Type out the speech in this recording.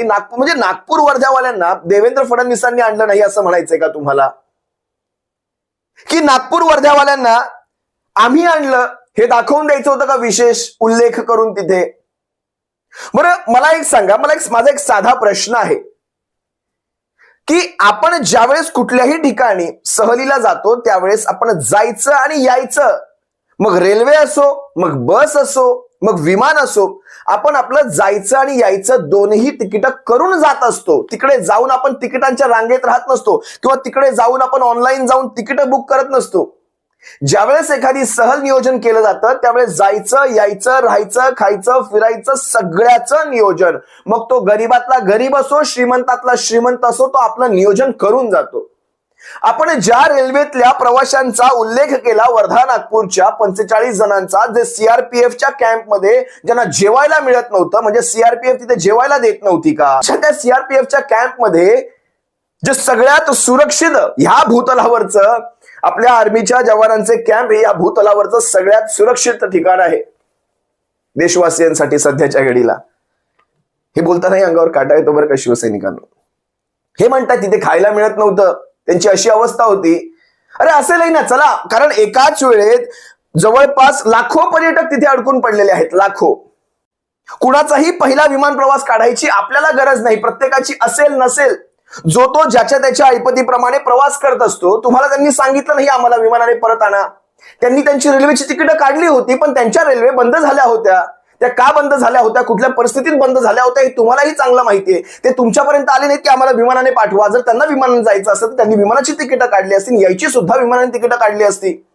की नागपूर म्हणजे नागपूर वर्ध्यावाल्यांना देवेंद्र फडणवीसांनी आणलं नाही असं म्हणायचंय का तुम्हाला? की नागपूर वर्ध्यावाल्यांना आम्ही आणलं हे दाखवून द्यायचं होतं का विशेष उल्लेख करून तिथे? बरं मला एक सांगा मला एक माझा एक साधा प्रश्न आहे. की आपण ज्यावेळेस कुठल्याही ठिकाणी सहलीला जातो त्यावेळेस आपण जायचं आणि यायचं. मग रेल्वे असो मग बस असो मग विमान असो आपण आपलं जायचं आणि यायचं दोनही तिकीट करून जात असतो. तिकडे जाऊन आपण तिकिटांच्या रांगेत राहत नसतो किंवा तिकडे जाऊन आपण ऑनलाईन जाऊन तिकीट बुक करत नसतो. ज्यावेळेस एखादी सहल नियोजन केलं जातं त्यावेळेस जायचं यायचं राहायचं खायचं फिरायचं सगळ्याचं नियोजन. मग तो गरीबातला गरीब असो श्रीमंतातला श्रीमंत असो तो आपलं नियोजन करून जातो. आपण ज्या रेल्वेतल्या प्रवाशांचा उल्लेख केला वर्धा नागपूरच्या पंचेचाळीस जणांचा जे सीआरपीएफच्या कॅम्पमध्ये ज्यांना जेवायला मिळत नव्हतं म्हणजे सीआरपीएफ तिथे जेवायला देत नव्हती का? अशा त्या सीआरपीएफच्या कॅम्पमध्ये जे सगळ्यात सुरक्षित ह्या भूतलावरचं आपल्या आर्मीच्या जवानांचे कॅम्प हे या भूतलावरचं सगळ्यात सुरक्षित ठिकाण आहे. देशवासियांसाठी सध्याच्या घडीला. हे बोलतानाही अंगावर काटा येतो बरं का शिवसैनिकांना? हे म्हणतात तिथे खायला मिळत नव्हतं. त्यांची अशी अवस्था होती. अरे असेलही ना चला कारण एकाच वेळेत जवळपास लाखो पर्यटक तिथे अडकून पडलेले आहेत लाखो. कुणाचाही पहिला विमान प्रवास काढायची आपल्याला गरज नाही प्रत्येकाची असेल नसेल जो तो ज्याच्या त्याच्या ऐपतीप्रमाणे प्रवास करत असतो तुम्हाला त्यांनी सांगितलं नाही आम्हाला विमानाने परत आणा. त्यांनी त्यांची रेल्वेची तिकीटं काढली होती पण त्यांच्या रेल्वे बंद झाल्या होत्या. त्या का बंद झाल्या होत्या? कुठल्या परिस्थितीत बंद झाल्या होत्या? हे तुम्हालाही चांगलं माहितीये. ते तुमच्यापर्यंत आले नाहीत की आम्हाला विमानाने पाठवा. जर त्यांना विमानाने जायचं असेल तर त्यांनी विमानाची तिकीटं काढली असतील. यायची सुद्धा विमानाने तिकीटं काढली असती.